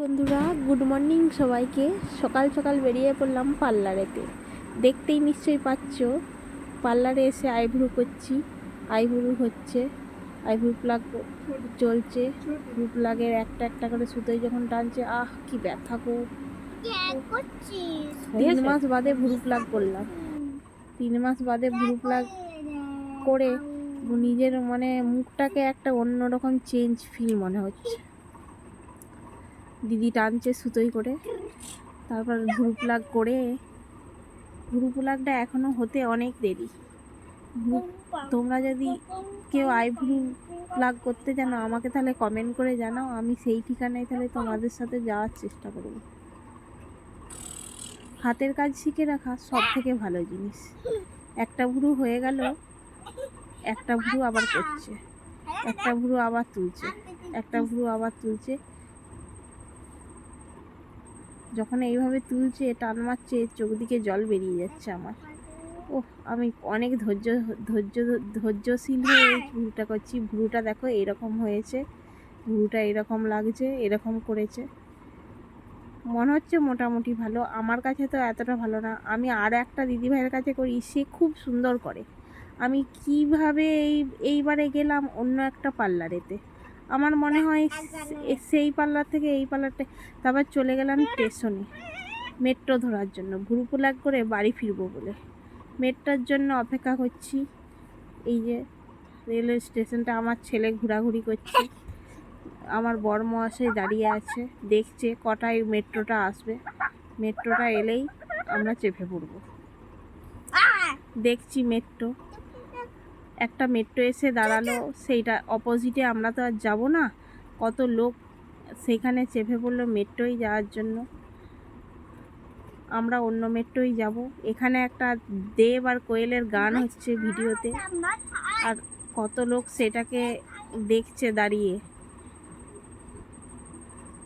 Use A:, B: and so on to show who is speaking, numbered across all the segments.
A: বন্ধুরা good morning সবাইকে। সকাল সকাল বেরিয়ে পড়লাম পার্লারেতে। দেখতেই নিশ্চয়ই পাচ্ছ পার্লারে এসে আইব্রু করছি। আইব্রু হচ্ছে আইব্রু প্লাগ চলছে। ব্রু প্লাগের একটা একটা করে সুতোই যখন টানছে আহ কি ব্যথা গো। তিন মাস বাদে ভ্রু প্লাগ করলাম। তিন মাস বাদে ভ্রু প্লাগ করে নিজের মানে মুখটাকে একটা অন্যরকম চেঞ্জ ফিল মনে হচ্ছে। দিদি টানছে সুতোই করে। তারপর ভ্রু প্লাগ করে ভ্রু প্লাগটা এখনও হতে অনেক দেরি। তোমরা যদি কেউ আইভ্রু প্লাগ করতে জানো, আমাকে তাহলে কমেন্ট করে জানাও। আমি সেই ঠিকানায় তাহলে তোমাদের সাথে যাওয়ার চেষ্টা করব। হাতের কাজ শিখে রাখা সব থেকে ভালো জিনিস। একটা ভ্রু হয়ে গেল, একটা ভ্রু আবার করছে। একটা ভ্রু আবার তুলছে, একটা ভ্রু আবার তুলছে। যখন এইভাবে তুলছে, টান মারছে চোখ দিকে জল বেরিয়ে যাচ্ছে আমার। ও আমি অনেক ধৈর্য ধৈর্য, ধৈর্যশীল হয়ে ভ্রুটা করছি। ভ্রুটা দেখো, এরকম হয়েছে। ভ্রুটা এরকম লাগছে, এরকম করেছে। মনে হচ্ছে মোটামুটি ভালো। আমার কাছে তো এতটা ভালো না। আমি আর একটা দিদিভাইয়ের কাছে করি, সে খুব সুন্দর করে। আমি কীভাবে এই, এইবারে গেলাম অন্য একটা পার্লারেতে? আমার মনে হয় সেই পার্লার থেকে এই পার্লারটা তারপর চলে গেলাম স্টেশনে। মেট্রো ধরার জন্য। গ্রুপ লাগ করে বাড়ি ফিরবো বলে। মেট্রোর জন্য অপেক্ষা করছি। এই যে রেলওয়ে স্টেশনটা আমার ছেলে ঘোরাঘুরি করছে। আমার বড় মহাশয় দাঁড়িয়ে আছে। দেখছে কটায় মেট্রোটা আসবে। মেট্রোটা এলেই আমরা চেপে পড়ব। দেখছি মেট্রো। একটা মেট্রো এসে দাঁড়াল সেইটা অপোজিটে আমরা তো আর যাব না। কত লোক সেখানে চেপে পড়ল মেট্রোই যাওয়ার জন্য। আমরা অন্য মেট্রোই যাব। এখানে একটা দেব আর কোয়েলের গান হচ্ছে ভিডিওতে। আর কত লোক সেটাকে দেখছে দাঁড়িয়ে।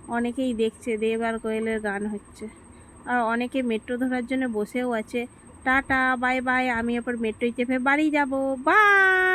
A: অনেকেই দেখছে দেব আর কোয়েলের গান হচ্ছে। আর অনেকে মেট্রো ধরার জন্য বসেও আছে। টাটা বাই বাই আমি এরপর মেট্রোয় চেপে বাড়ি যাব। বাই!